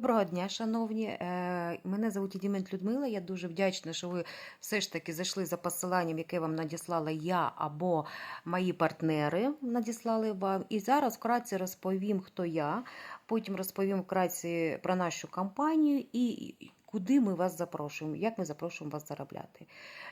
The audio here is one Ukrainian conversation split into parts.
Доброго дня, шановні. Е, Мене звуть Ідімент Людмила. Я дуже вдячна, що ви все ж таки зайшли за посиланням, яке вам надіслала я або мої партнери надіслали вам. І зараз вкратце розповім, хто я. Потім розповім вкратце про нашу компанію і куди ми вас запрошуємо, як ми запрошуємо вас заробляти.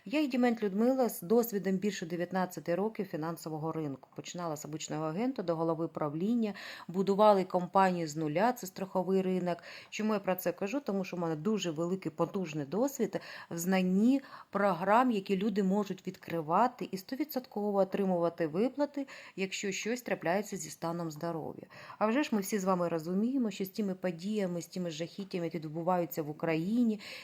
Я Ідімент Людмила з досвідом більше 19 років фінансового ринку. Починала з обичного агента до голови правління, будували компанію з нуля, це страховий ринок. Чому я про це кажу? Тому що в мене дуже великий потужний досвід в знанні програм, які люди можуть відкривати і 100% отримувати виплати, якщо щось трапляється зі станом здоров'я. А вже ж ми всі з вами розуміємо, що з тими подіями, з тими жахіттями, які відбуваються в Україні,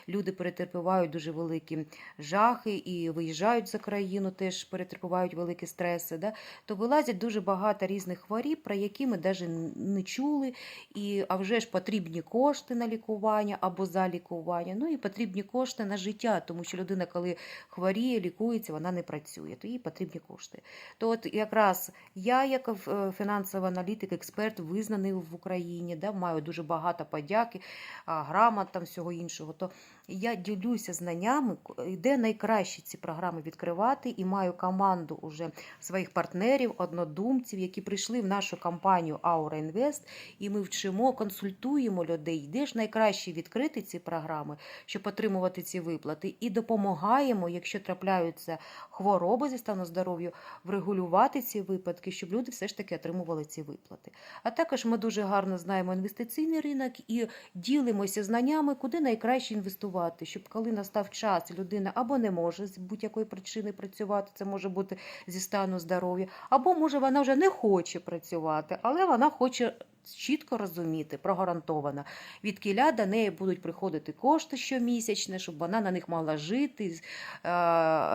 люди перетерпівають дуже великі жахи і виїжджають за країну, теж перетерпівають великі стреси. Да? То вилазять дуже багато різних хворіб, про які ми навіть не чули. І, а вже ж потрібні кошти на лікування або за лікування. Ну і потрібні кошти на життя, тому що людина, коли хворіє, лікується, вона не працює, то їй потрібні кошти. То от якраз я, як е, фінансовий аналітик, експерт, визнаний в Україні, да, маю дуже багато подяки, грамот там всього іншого. То я ділюся знаннями, де найкраще ці програми відкривати, і маю команду уже своїх партнерів, однодумців, які прийшли в нашу компанію Aura Invest, і ми вчимо, консультуємо людей, де ж найкраще відкрити ці програми, щоб отримувати ці виплати, і допомагаємо, якщо трапляються хвороби зі стану здоров'я, врегулювати ці випадки, щоб люди все ж таки отримували ці виплати. А також ми дуже гарно знаємо інвестиційний ринок і ділимося знаннями, куди найкраще інвестувати, щоб коли настав час, людина або не може з будь-якої причини працювати, це може бути зі стану здоров'я, або може вона вже не хоче працювати, але вона хоче. Чітко розуміти, прогарантована, від кіля до неї будуть приходити кошти щомісячне, щоб вона на них могла жити, е,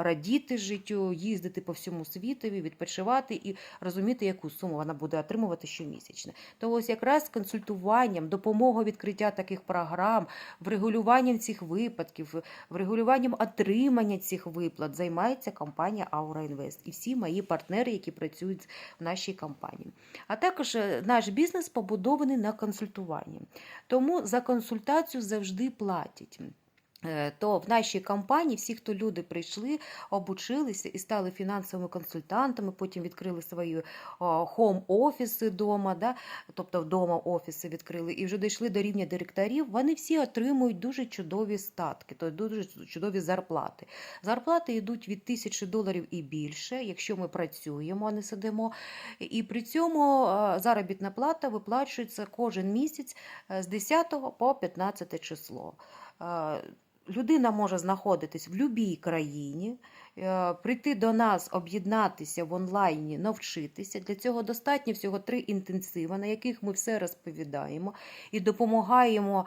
радіти життю, їздити по всьому світові, відпочивати і розуміти, яку суму вона буде отримувати щомісячне. То ось якраз консультуванням, допомогою відкриття таких програм, врегулюванням цих випадків, врегулюванням отримання цих виплат займається компанія Aura Invest і всі мої партнери, які працюють в нашій компанії. А також е, наш бізнес побудований на консультуванні. Тому за консультацію завжди платять. Е, То в нашій компанії всі, хто люди прийшли, обучилися і стали фінансовими консультантами, потім відкрили свої хом-офіси вдома, да? тобто вдома офіси відкрили, і вже дійшли до рівня директорів, вони всі отримують дуже чудові статки, тобто дуже чудові зарплати. Зарплати йдуть від тисячі доларів і більше, якщо ми працюємо, а не сидимо. І при цьому е, заробітна плата виплачується кожен місяць е, з 10 по 15 число. Людина може знаходитись в будь-якій країні, прийти до нас, об'єднатися в онлайні, навчитися. Для цього достатньо всього три інтенсиви, на яких ми все розповідаємо і допомагаємо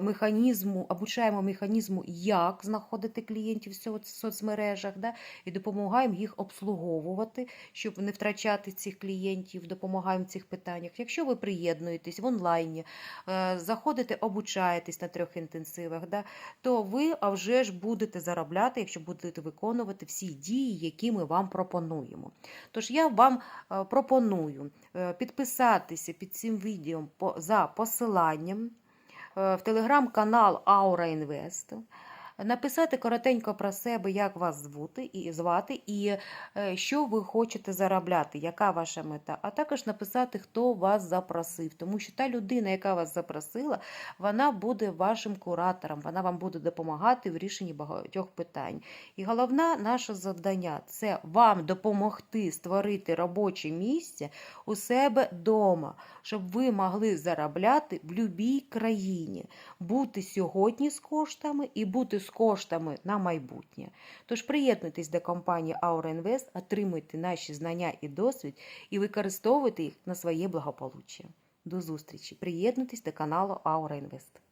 механізму, обучаємо механізму, як знаходити клієнтів в соцмережах, да, і допомагаємо їх обслуговувати, щоб не втрачати цих клієнтів, допомагаємо в цих питаннях. Якщо ви приєднуєтесь в онлайні, е, заходите, обучаєтесь на трьох інтенсивах, да, то ви вже ж будете заробляти, якщо будете виконувати всі дії, які ми вам пропонуємо. Тож я вам е, пропоную е, підписатися під цим відео за посиланням е, в телеграм-канал Aura Invest. Написати коротенько про себе, як вас звути і звати, і е, що ви хочете заробляти, яка ваша мета, а також написати, хто вас запросив. Тому що та людина, яка вас запросила, вона буде вашим куратором, вона вам буде допомагати в рішенні багатьох питань. І головне наше завдання це вам допомогти створити робоче місце у себе вдома, щоб ви могли заробляти в будь-якій країні, бути сьогодні з коштами і бути з коштами на майбутнє. Тож приєднуйтесь до компанії Aura Invest, отримуйте наші знання і досвід і використовуйте їх на своє благополуччя. До зустрічі! Приєднуйтесь до каналу Aura Invest.